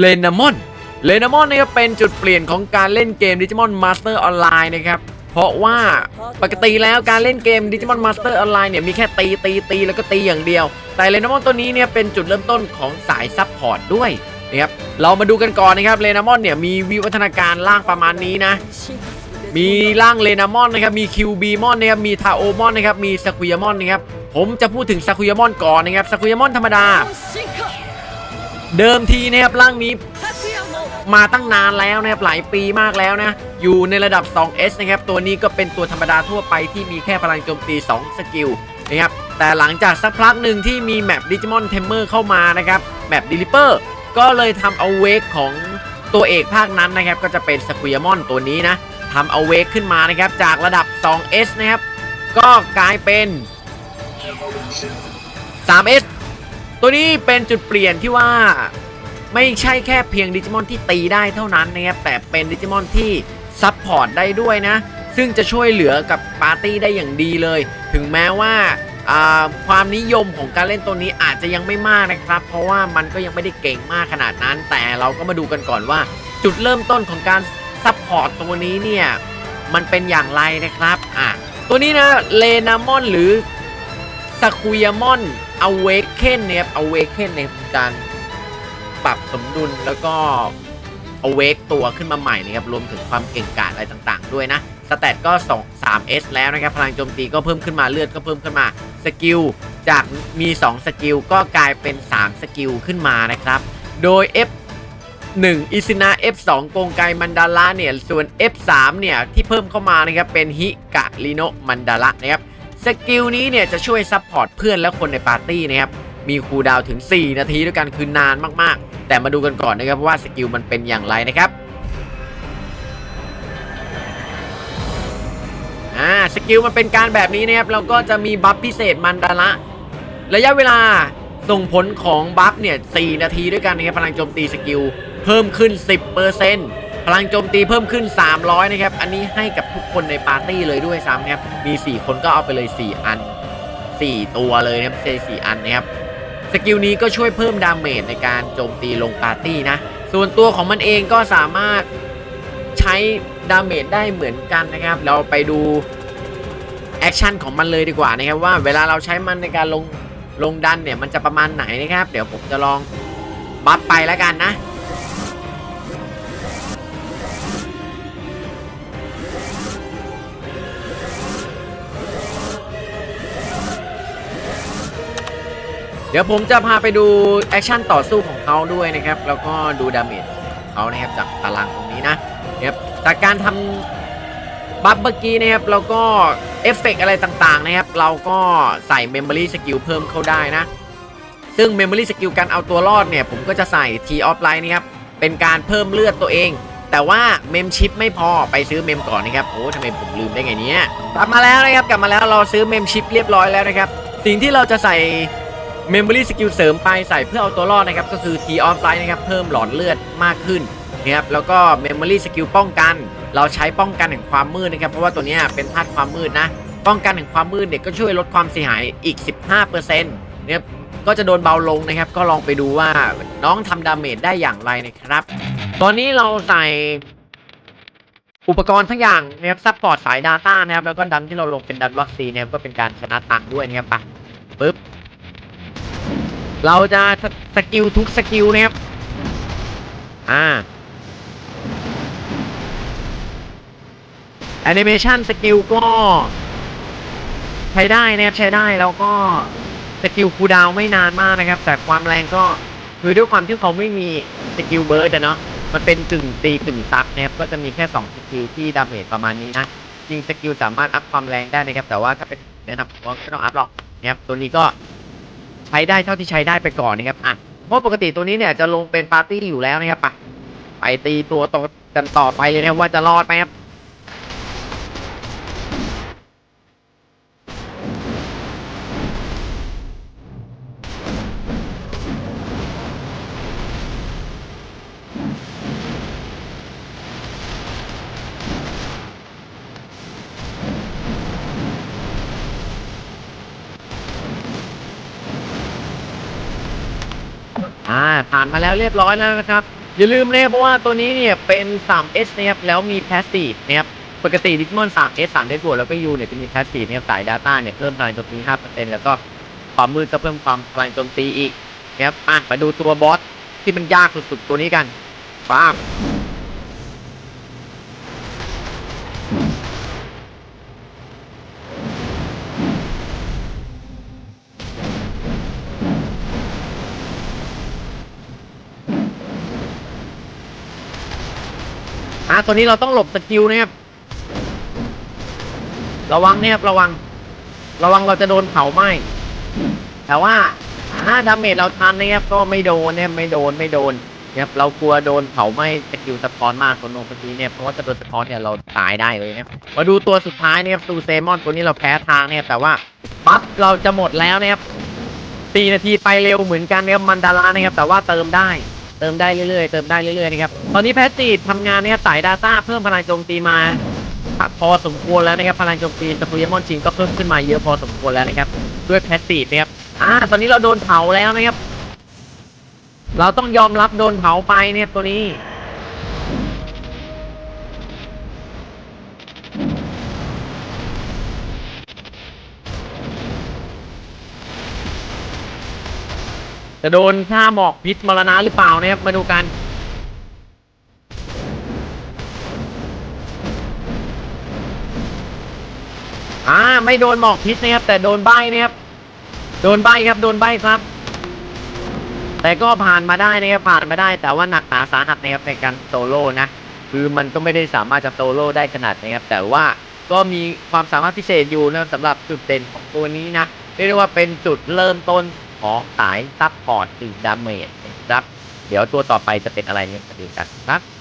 เลนามอนเลนามอนนะครับเป็นจุดเปลี่ยนของการเล่นเกมดิจิมอนมาสเตอร์ออนไลน์นะครับ เพราะว่าปกติแล้วการเล่นเกมดิจิมอนมาสเตอร์ออนไลน์เนี่ยมีแค่ตีตีตีแล้วก็ตีอย่างเดียว แต่เลนามอนตัวนี้เนี่ยเป็นจุดเริ่มต้นของสายซับพอร์ตด้วยนะครับเรามาดูกันก่อนนะครับเลนามอนเนี่ยมีวิวัฒนาการร่างประมาณนี้นะ มีร่างเลนามอนนะครับมีคิวบีมอนนะครับมีทาโอมอนนะครับมีสกุยามอนนะครับผมจะพูดถึงสกุยามอนก่อนนะครับสกุยามอนธรรมดา เดิมทีนะครับร่างนี้มาตั้งนานแล้วนะครับหลายปีมากแล้วนะ อยู่ในระดับ 2S นะครับ ตัวนี้ก็เป็นตัวธรรมดาทั่วไปที่มีแค่พลังโจมตี 2 สกิลนะครับ แต่หลังจากสักพักหนึ่งที่มีแมปดิจิมอนเทมเมอร์เข้ามานะครับ แมปดิลิเปอร์ก็เลยทำเอาเวกของตัวเอกภาคนั้นนะครับ ก็จะเป็นสกุยมอนตัวนี้นะทำเอาเวกขึ้นมานะครับ จากระดับ 2S นะครับ ก็กลายเป็น 3S ตัวนี้เป็นจุดเปลี่ยนที่ว่าไม่ใช่แค่เพียงดิจิมอนที่ตีได้เท่านั้นนะครับแต่เป็นดิจิมอนที่ซับพอร์ตได้ด้วยนะ ซึ่งจะช่วยเหลือกับปาร์ตี้ได้อย่างดีเลย ถึงแม้ว่าความนิยมของการเล่นตัวนี้อาจจะยังไม่มากนะครับ เพราะว่ามันก็ยังไม่ได้เก่งมากขนาดนั้น แต่เราก็มาดูกันก่อนว่า จุดเริ่มต้นของการซับพอร์ตตัวนี้เนี่ยมันเป็นอย่างไรนะครับอะตัวนี้นะเลนามอนหรือสคุยามอน อเวกเคนเนี่ยครับอเวกเคนในการปรับสมดุลแล้วก็เอาเวกตัวขึ้นมาใหม่นะครับ รวมถึงความเก่งกาจอะไรต่าง ๆ ด้วยนะ สแตทก็2 3S แล้วนะครับ พลังโจมตีก็เพิ่มขึ้นมา เลือดก็เพิ่มขึ้นมา สกิลจากมี 2 สกิล ก็กลายเป็น 3 สกิลขึ้นมานะครับ โดย F 1อิซินา F2 โกงไกมันดาระเนี่ย ส่วน F3 เนี่ย ที่เพิ่มเข้ามานะครับ เป็นฮิกะลิโนมันดาระนะครับ สกิลนี้เนี่ยจะช่วยซัพพอร์ตเพื่อนและคนในปาร์ตี้นะครับ มีคูลดาวถึง 4 นาทีด้วยกันคือนานมากๆ แต่มาดูกันก่อนนะครับว่าสกิลมันเป็นอย่างไรนะครับอ่าสกิลมันเป็นการแบบนี้นะครับเราก็จะมีบัฟพิเศษมันดาละ ระยะเวลาส่งผลของบัฟเนี่ย4นาทีด้วยกันนะครับพลังโจมตีสกิลเพิ่มขึ้น 10% พลังโจมตีเพิ่มขึ้น 300 นะครับ อันนี้ให้กับทุกคนในปาร์ตี้เลยด้วยซ้ำนะครับ มี 4 คนก็เอาไปเลย 4 อัน 4 ตัวเลยนะครับไม่ใช่4อันนะครับ สกิลนี้ก็ช่วยเพิ่มดาเมจในการโจมตีลงปาร์ตี้นะ ส่วนตัวของมันเองก็สามารถใช้ดาเมจได้เหมือนกันนะครับ เราไปดูแอคชั่นของมันเลยดีกว่านะครับว่าเวลาเราใช้มันในการลงลงดันเนี่ยมันจะประมาณไหนนะครับ เดี๋ยวผมจะลองบัฟไปแล้วกันนะ เดี๋ยวผมจะพาไปดูแอคชั่นต่อสู้ของเขาด้วยนะครับ แล้วก็ดูดาเมจของเขานะครับจากตารางตรงนี้นะนะครับจากการทำบัฟเมื่อกี้นะครับแล้วก็เอฟเฟกต์อะไรต่างๆนะครับ เราก็ใส่ Memory Skill เพิ่มเข้าได้นะ ซึ่ง Memory Skill การเอาตัวรอดเนี่ย ผมก็จะใส่ T of Light นะครับ เป็นการเพิ่มเลือดตัวเอง แต่ว่าเมมชิปไม่พอไปซื้อเมมก่อนนะครับ โอ้ทำไมผมลืมได้ไงเนี้ยกลับมาแล้วนะครับ กลับมาแล้วเราซื้อเมมชิปเรียบร้อยแล้วนะครับ สิ่งที่เราจะใส่ Memory Skill เสริมไปใส่เพื่อเอาตัวรอดนะครับ ก็คือ T of Light นะครับ เพิ่มหลอดเลือดมากขึ้นนะครับแล้วก็ Memory Skill ป้องกัน เราใช้ป้องกันแห่งความมืดนะครับ เพราะว่าตัวนี้เป็นธาตุความมืดนะ ป้องกันแห่งความมืดเนี่ยก็ช่วยลดความเสียหายอีก 15%นะครับก็จะโดนเบาลงนะครับ ก็ลองไปดูว่าน้องทำดาเมจได้อย่างไรนะครับ ตอนนี้เราใส่อุปกรณ์ทั้งอย่างนะครับซัพพอร์ตสาย Data นะครับ แล้วก็ดันที่เราลงเป็นดันวัคซีนนะครับก็เป็นการชนะตังด้วยนะครับไปปึ๊บ เราจะสสกิลทุกสกิลนะครับ อ่าแอนิเมชันสกิลก็ใช้ได้นะครับใช้ได้แล้วก็สกิลคูดาวไม่นานมากนะครับ แต่ความแรงก็คือด้วยความที่เขาไม่มีสกิลเบิร์ดเนาะมันเป็นกึ่งตีกึ่งซับนะครับก็จะมีแค่2สกิลที่ดาเมจประมาณนี้นะจริงสกิลสามารถอัพความแรงได้นะครับ แต่ว่าถ้าเป็นแนะนำว่าไม่ต้องอัพหรอกนะครับตัวนี้ก็ ใช้ได้เท่าที่ใช้ได้ไปก่อนนะครับอะเพราะปกติตัวนี้เนี่ยจะลงเป็นปาร์ตี้อยู่แล้วนะครับไปไปตีตัวต่อกันต่อไปเลยนะว่าจะรอดไหมครับ ผ่านมาแล้วเรียบร้อยแล้วนะครับ อย่าลืมนะครับเพราะว่าตัวนี้เนี่ยเป็น 3S นะครับแล้วมีแพสซีฟนะครับปกติดิจิมอน 3S 3 s บวกแล้วก็ U เนี่ยจะมีแพสซีฟเนี่ยสาย Data เนี่ยเพิ่มพลังโจมตี 5%แล้วก็ความมืดก็เพิ่มความพลังโจมตีอีกนะครับอะมาดูตัวบอสที่มันยากสุดๆตัวนี้กันป้า อะตัวนี้เราต้องหลบสกิลนะครับ ระวังเนี่ยครับระวัง ระวังเราจะโดนเผาไหม้ แต่ว่าถ้าดาเมจเราทันนะครับก็ไม่โดนเนี่ยไม่โดนไม่โดนนะครับเรากลัวโดนเผาไหม้สกิลสะท้อนมากคนโนคนนี้เนี่ยเพราะว่าจะโดนสะท้อนเนี่ยเราตายได้เลยนะครับมาดูตัวสุดท้ายนะครับตูเซมอนตัวนี้เราแพ้ทางเนี่ยแต่ว่าบัฟเราจะหมดแล้วนะครับสี่นาทีไปเร็วเหมือนกันนะครับมันดารานะครับแต่ว่าเติมได้ เติมได้เรื่อยๆ เติมได้เรื่อยๆนะครับ ตอนนี้แพทจีทำงานนะครับสาย Data เพิ่มพลังโจมตีมาพอสมควรแล้วนะครับพลังโจมตีสปูยมอนชิงก็เพิ่มขึ้นมาเยอะพอสมควรแล้วนะครับ ด้วยแพทจีทนะครับอ่าตอนนี้เราโดนเผาแล้วนะครับ เราต้องยอมรับโดนเผาไปเนี่ยตัวนี้ จะโดนท่าหมอกพิษมรณะหรือเปล่านะครับมาดูกันอ่าไม่โดนหมอกพิษนะครับแต่โดนใบนะครับโดนใบครับโดนใบครับ แต่ก็ผ่านมาได้นะครับผ่านมาได้ แต่ว่าหนักหนาสาหัสนะครับในการโซโล่นะคือมันก็ไม่ได้สามารถจะโซโล่ได้ขนาดนะครับ แต่ว่าก็มีความสามารถพิเศษอยู่นะสำหรับจุดเด่นของตัวนี้นะเรียกได้ว่าเป็นจุดเริ่มต้น ของสายซับพอร์ตคือดาเมจนะครับเดี๋ยวตัวต่อไปจะเป็นอะไรเนี่ยมาดูกันครับ